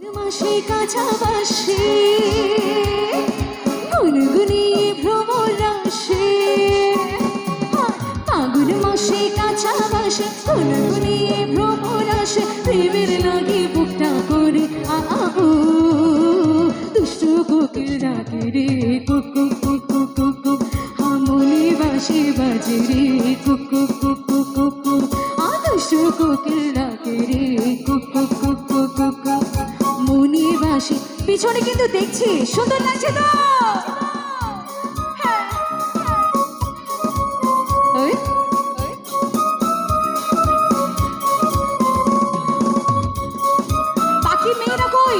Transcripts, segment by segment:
মাসে কাছাবাসে গুনগুনিয়ে ভ্রমর আসে ফাগুন মাসে কাছাবাসে গুনগুনিয়ে ভ্রমর আসে প্রেমের বুকটা করে আ আ ও দুষ্ট কোকিল ডাকে রে কুকু কুকু কুকু হামনি বাসি বাজে রে কুকু কুকু কুকু আ দুষ্ট কোকিল ডাকে রে কুকু কুকু কুকু বাসি পিছনে কিন্তু দেখছি সুন্দর লাগছে তো? হ্যাঁ। কই?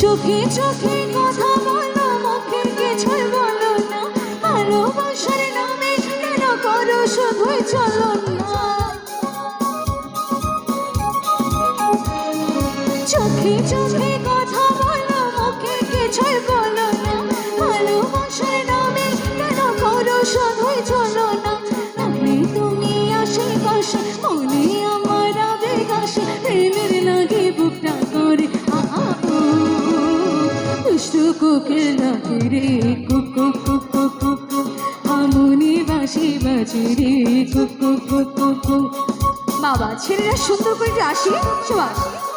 চোখে চোখে কথা বলো মুখের কিছুই বলো না। ভালোবাসার নামে কেন করো শুধুই চোখে কথা বলো, মুখে কিছুই বলো না। ভালোবাসার নামে কেন করো, শুধুই না। আমি তুমি আশেপাশে মনে আমার আবেগ আসে। লাগে বুকটা করে দুষ্ট ডাকে রে কুকু কুকু কুকু বাসি রে কুকু কুকু কুকু বাবা, ছেলেরা সুন্দর করে আসি সুভাষ বাবা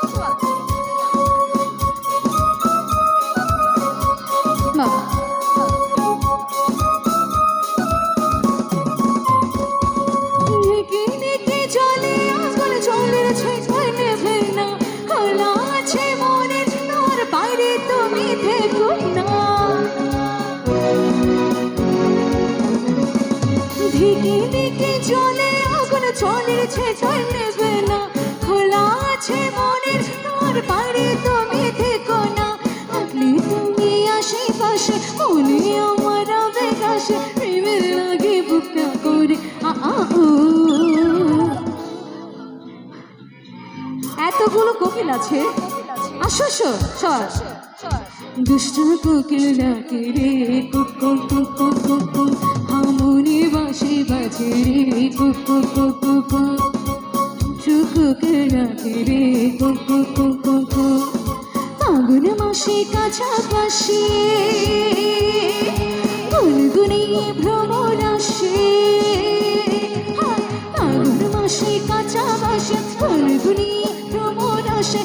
ধিকে ধিকে জলে আগুন জলের ছেঁকায় নেবে খোলা আছে মনের তোমার বাইরে তুমি থেকো না। থাকলে তুমি আশেপাশে, মনে আমার আবেগ আসে প্রেমের লাগে বুকটা করে এতগুলো কোকিল আছে? আসো সর দুষ্ট কোকিল ডাকে রে কুকু কুকু কুকু হামনি বাসি বাজে রে কুকু কুকু কুকু কোকিল ডাকে রে কুকু কুকু কুকু ফাগুন মাসে কাছাকাছি গুনগুনিয়ে ভ্রমণ আসে। ফাগুন মাসে কাছাকাছি গুনগুনিয়ে ভ্রমণ আসে।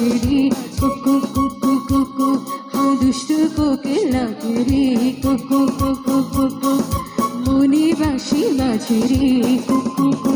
বাসি বাজে রে কুকু কুকু কুকু হা দুষ্ট কোকিল ডাকে রে কুকু কুকু কুকু মনি বাসি বাজে কুকু কুকু